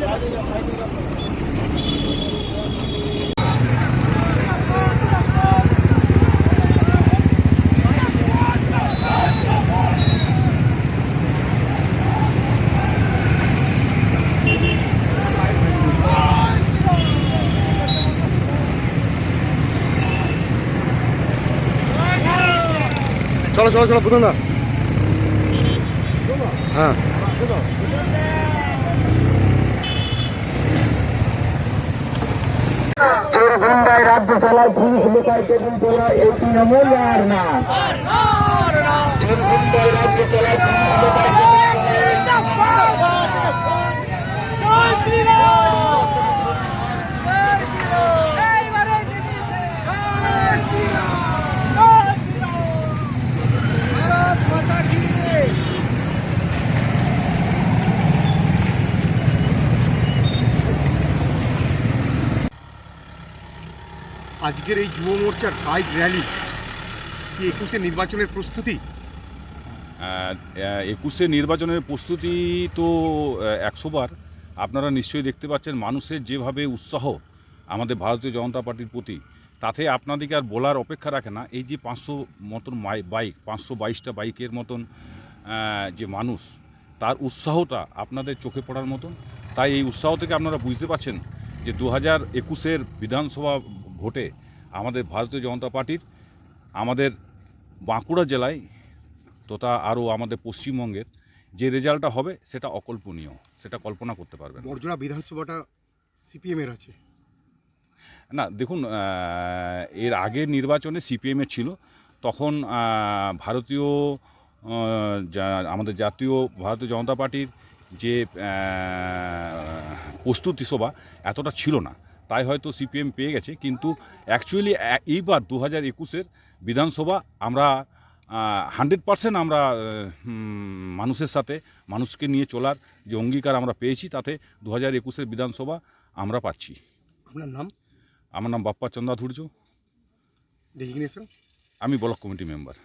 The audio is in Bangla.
来这个来这个嗯好的好的好的好的好的好的好的好的好的好的好的好的好的好的好的好的好嗯稍等 চোর গুন্ডায় রাজ্য চালায় পুলিশ লোকায় টেবিল তোলা এই তৃণমূল আর না। গুন্ডায় রাজ্য চালায় পুলিশ লোকায় আজকের এই যুব মোর্চার বাইক র্যালি কি একুশে নির্বাচনের প্রস্তুতি? একুশে নির্বাচনের প্রস্তুতি তো একশো বার। আপনারা নিশ্চয়ই দেখতে পাচ্ছেন মানুষের যেভাবে উৎসাহ আমাদের ভারতীয় জনতা পার্টির প্রতি, তাতে আপনাদেরকে আর বলার অপেক্ষা রাখে না। এই যে পাঁচশো মতন বাইক, পাঁচশো বাইশটা বাইকের মতন যে মানুষ, তার উৎসাহটা আপনাদের চোখে পড়ার মতন। তাই এই উৎসাহ থেকে আপনারা বুঝতে পারছেন যে দু হাজার একুশের বিধানসভা ভোটে আমাদের ভারতীয় জনতা পার্টির আমাদের বাঁকুড়া জেলায় তথা আরও আমাদের পশ্চিমবঙ্গের যে রেজাল্টটা হবে সেটা অকল্পনীয় সেটা কল্পনা করতে পারবেন। বর্জনা বিধানসভাটা সিপিএম এর আছে না দেখুন এর আগের নির্বাচনে সিপিএমের ছিল তখন ভারতীয় আমাদের জাতীয় ভারতীয় জনতা পার্টির যে প্রস্তুতি সভা এতটা ছিল না তাই হয়তো সিপিএম পেয়ে গেছে কিন্তু অ্যাকচুয়ালি এইবার দু হাজার একুশের বিধানসভা আমরা হান্ড্রেড পার্সেন্ট আমরা মানুষের সাথে মানুষকে নিয়ে চলার যে অঙ্গীকার আমরা পেয়েছি তাতে দু হাজার একুশের বিধানসভা আমরা পাচ্ছি। আপনার নাম? আমার নাম বাপ্পা চন্দ্রাধুর্য। আমি ব্লক কমিটি মেম্বার।